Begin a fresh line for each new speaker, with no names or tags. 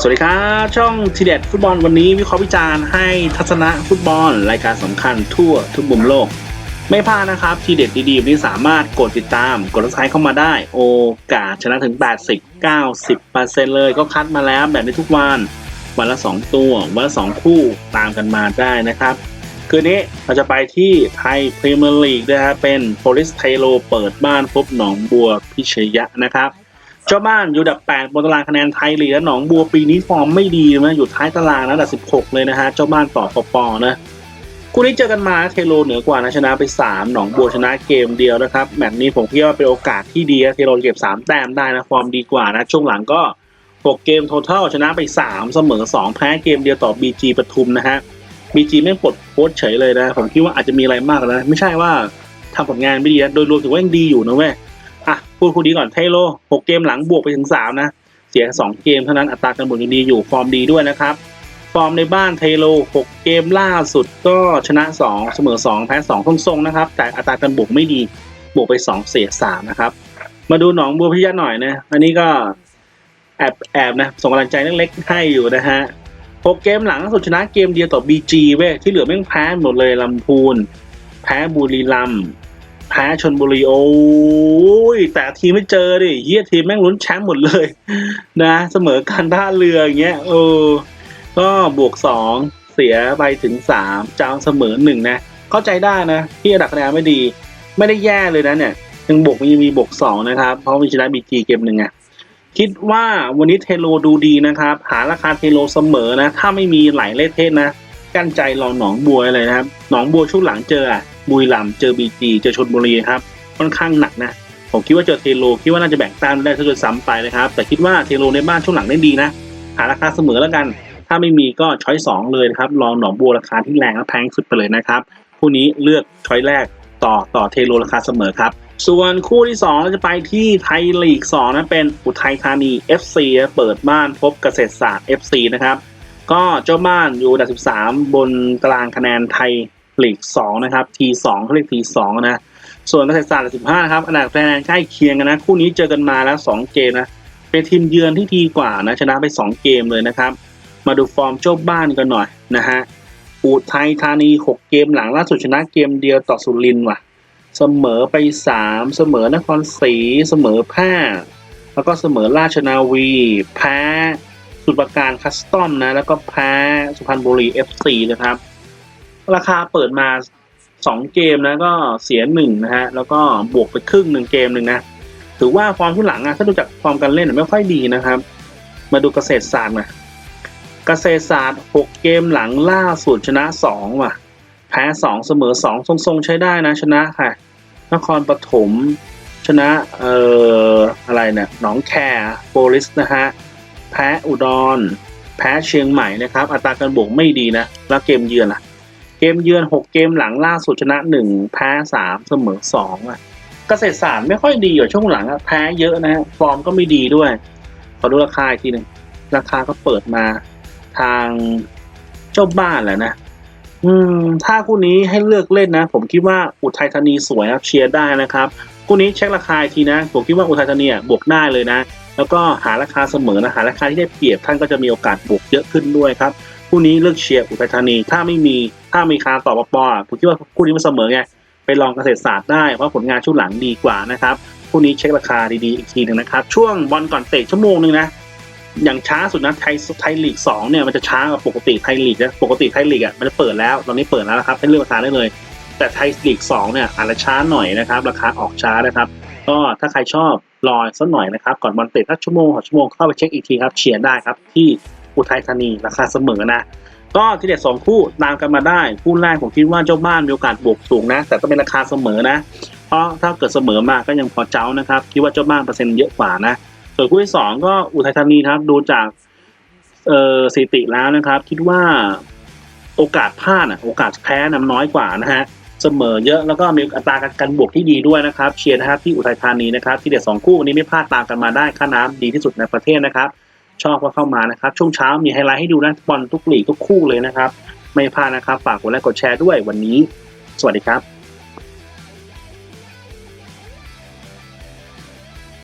สวัสดีครับ ช่องทีเด็ดฟุตบอลวันนี้วิเคราะห์วิจารณ์ให้ทัศนะฟุตบอล รายการสำคัญทั่วทุกมุมโลก ไม่พลาดนะครับ ทีเด็ดดีๆวันนี้สามารถกดติดตาม กดติดตามเข้ามาได้ โอกาสชนะถึง 80-90%เลยก็คัดมาแล้วแบบนี้ทุกวัน วันละ 2 ตัว วันละ 2 คู่ตามกันมาได้นะครับ คืนนี้เราจะไปที่ไทยพรีเมียร์ลีกนะครับเป็นโพลิสไทโลเปิดบ้านพบหนองบัวพิชยะนะครับ เจ้าบ้านอยู่อันดับ 8 บนตารางคะแนนไทยลีกและหนองบัวปีนี้ฟอร์มไม่ดีนะอยู่ท้ายตารางนะอันดับ 16 เลยนะฮะ เจ้าบ้านต่อปปนะคู่นี้เจอกันมาเทโลเหนือกว่านะชนะไป 3 หนองบัวชนะเกมเดียวนะครับ แมตช์นี้ผมคิดว่าเป็นโอกาสที่ดีนะเทโลเก็บ 3 แต้มได้นะ ฟอร์มดีกว่านะ ช่วงหลังก็ 6 เกม total ชนะไป 3 เสมอ 2 แพ้เกมเดียวต่อ BG ปทุมนะฮะ BG ไม่ปลดโค้ชเฉยเลยนะ ผมคิดว่าอาจจะมีอะไรมากนะ ไม่ใช่ว่าทำผลงานไม่ดีนะโดยรวมถือว่ายังดีอยู่นะเว้ยอ่ พูดคู่นี้ก่อนเทโลหกเกมหลังบวกไปถึงสามนะ เสียสองเกมเท่านั้นอัตราการบวกยังดีอยู่ฟอร์มดีด้วยนะครับ ฟอร์มในบ้านเทโลหกเกมล่าสุดก็ชนะสองเสมอสองแพ้สองทรงๆนะครับ แต่อัตราการบวกไม่ดีบวกไปสองเสียสามนะครับ มาดูหนองบัวพิยะหน่อยนะอันนี้ก็แอบแอบนะส่งกำลังใจเล็กๆให้อยู่นะฮะหกเกมหลังสุดชนะเกมเดียวต่อ BG เว้ยที่เหลือแม่งแพ้หมดเลยลำพูน แพ้บุรีรัมย์ แพ้ชนบุรีโอ้ยแต่ทีไม่เจอดิเฮียทีมแม่งลุ้นแชมป์หมดเลย นะ เสมอกันท่าเรืออย่างเงี้ยเออก็บวกสองเสียไปถึงสามจ้าเสมอหนึ่งนะ เข้าใจได้นะ ที่ระดับคะแนนไม่ดี ไม่ได้แย่เลยนะเนี่ยยังบวกมีมีบวกสองนะครับ เพราะมีชนะบีจีเกมหนึ่งไงคิดว่าวันนี้เทโลดูดีนะครับ หาราคาเทโลเสมอนะ ถ้าไม่มีไหลเล่เทศนะ กั้นใจรอหนองบัวเลยนะครับ หนองบัวช่วงหลังเจออะ บุรีรัมย์เจอบีจีเจอชนบุรีครับค่อนข้างหนักนะผมคิดว่าเจอเทโลคิดว่าน่าจะแบ่งแต้มได้ถ้าเกิดซ้ำไปนะครับ แต่คิดว่าเทโลในบ้านช่วงหลังได้ดีนะ หาราคาเสมอแล้วกัน ถ้าไม่มีก็ช้อยสองเลยนะครับรองหนองบัวราคาที่แรงและแพงสุดไปเลยนะครับคู่นี้เลือกช้อยแรกต่อต่อเทโลราคาเสมอครับ ส่วนคู่ที่2เราจะไปที่ไทยลีก2นะเป็นอุทัยธานี FC เปิดบ้านพบเกษตรศาสตร์ FC นะครับก็เจ้าบ้านอยู่อันดับ 13 บนตารางคะแนนไทย ลีก2นะครับ T2 เขาเรียก T2 นะส่วนเกษตรศาสตร์อันดับ15นะครับอันดับคะแนนใกล้เคียงกันนะคู่นี้เจอกันมาแล้ว 2 เกมนะเป็นทีมเยือนที่ดีกว่านะชนะไป 2 เกมเลยนะครับ มาดูฟอร์มเจ้าบ้านกันหน่อยนะฮะอุทัยธานี 6 เกมหลังล่าสุดชนะเกมเดียวต่อสุรินทร์ว่ะ เสมอไป 3 เสมอนครศรีเสมอแพร่แล้วก็เสมอราชนาวี แพ้สุดประการคัสตอมนะ แล้วก็แพ้สุพรรณบุรี FC นะครับ ราคาเปิดมา2เกมนะก็เสียหนึ่งนะฮะแล้วก็บวกไปครึ่งหนึ่งเกมหนึ่งนะถือว่าฟอร์มที่หลังอะถ้าดูจากฟอร์มการเล่นไม่ค่อยดีนะครับ มาดูเกษตรศาสตร์นะเกษตรศาสตร์6เกมหลังล่าสุดชนะ2ว่ะ แพ้2เสมอ2ทรงๆใช้ได้นะชนะค่ะ นครปฐมชนะเอ่ออะไรเนี่ยหนองแคโปลิสนะฮะแพ้อุดร แพ้เชียงใหม่นะครับ อัตราการบวกไม่ดีนะ แล้วเกมเยือนล่ะ มเยือน 6 เกมหลังล่าสุดชนะ 1 แพ้ 3 เสมอ2อะเกษตรศาสตร์ไม่ค่อยดีอยู่ช่วงหลังอะแพ้เยอะนะฮะฟอร์มก็ไม่ดีด้วย ขอดูราคาอีกทีหนึ่งราคาก็เปิดมาทางเจ้าบ้านแหละนะ อืม ถ้าคู่นี้ให้เลือกเล่นนะ ผมคิดว่าอุทัยธานีสวยครับเชียร์ได้นะครับคู่นี้เช็คราคาอีกทีนะ ผมคิดว่าอุทัยธานีบวกได้เลยนะ แล้วก็หาราคาเสมอนะหาราคาที่ได้เปรียบท่านก็จะมีโอกาสบวกเยอะขึ้นด้วยครับคู่นี้เลือกเชียร์อุทัยธานีถ้าไม่มี ถ้ามีคาต่อปปอผมคิดว่าคู่นี้มันเสมอไงไปลองเกษตรศาสตร์ได้เพราะผลงานช่วงหลังดีกว่านะครับคู่นี้เช็คราคาดีๆอีกทีหนึ่งนะครับ ช่วงบอลก่อนเตะชั่วโมงหนึงนะอย่างช้าสุดนะไทยไทยลีกสองเนี่ยมันจะช้ากว่าปกติไทยลีกนะปกติไทยลีกอะมันจะเปิดแล้วตอนนี้เปิดแล้วนะครับให้เลือกราคาได้เลย แต่ไทยลีกสองเนี่ยอาจจะช้าหน่อยนะครับ ราคาออกช้านะครับ ก็ถ้าใครชอบรอสักหน่อยนะครับก่อนบอลเตะสักชั่วโมงสอชั่วโมงเข้าไปเช็คอีกทีครับเชียร์ได้ครับที่อุทัยธานีราคาเสมอนะ ก็ที่เด็ดสองคู่ตามกันมาได้ คู่แรกผมคิดว่าเจ้าบ้านมีโอกาสบวกสูงนะ แต่ก็เป็นราคาเสมอนะ เพราะถ้าเกิดเสมอมาก็ยังพอเจ้านะครับ คิดว่าเจ้าบ้านเปอร์เซ็นต์เยอะกว่านะ ส่วนคู่ที่สองก็อุทัยธานีครับ ดูจากเอ่อสถิติแล้วนะครับ คิดว่าโอกาสพลาดอะโอกาสแพ้นำน้อยกว่านะฮะเสมอเยอะแล้วก็มีอัตราการบวกที่ดีด้วยนะครับ เชียร์นะครับที่อุทัยธานีนะครับ ที่เด็ดสองคู่วันนี้ไม่พลาดตามกันมาได้ค่าน้ำดีที่สุดในประเทศนะครับ ชอบก็เข้ามานะครับ ช่วงเช้ามีไฮไลท์ให้ดูนะบอลทุกหลีกทุกคู่เลยนะครับ ไม่พลาดนะครับ ฝากกดไลค์กดแชร์ด้วยวันนี้ สวัสดีครับ